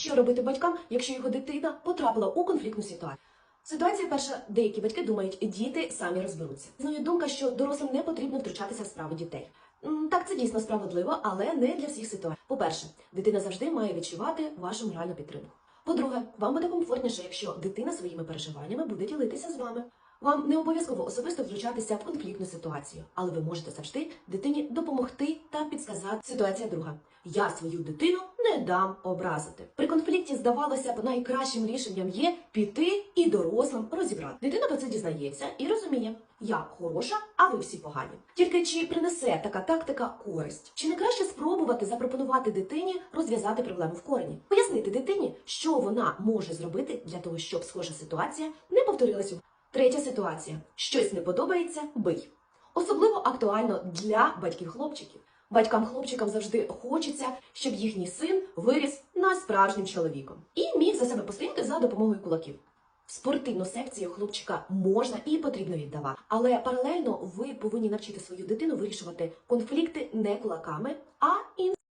Що робити батькам, якщо його дитина потрапила у конфліктну ситуацію? Ситуація перша, деякі батьки думають, діти самі розберуться. Існує думка, що дорослим не потрібно втручатися в справи дітей. Так, це дійсно справедливо, але не для всіх ситуацій. По-перше, дитина завжди має відчувати вашу моральну підтримку. По-друге, вам буде комфортніше, якщо дитина своїми переживаннями буде ділитися з вами. Вам не обов'язково особисто втручатися в конфліктну ситуацію, але ви можете завжди дитині допомогти та підсказати. Ситуація друга. Я свою дитину не дам образити. При конфлікті здавалося б найкращим рішенням є піти і дорослим розібрати. Дитина про це дізнається і розуміє, я хороша, а ви всі погані. Тільки чи принесе така тактика користь? Чи не краще спробувати запропонувати дитині розв'язати проблему в корені? Пояснити дитині, що вона може зробити для того, щоб схожа ситуація не повторилася. Третя ситуація: щось не подобається, бий. Особливо актуально для батьків хлопчиків. Батькам хлопчикам завжди хочеться, щоб їхній син виріс на справжнім чоловіком і міг за себе постояти за допомогою кулаків. Спортивну секцію хлопчика можна і потрібно віддавати, але паралельно ви повинні навчити свою дитину вирішувати конфлікти не кулаками, а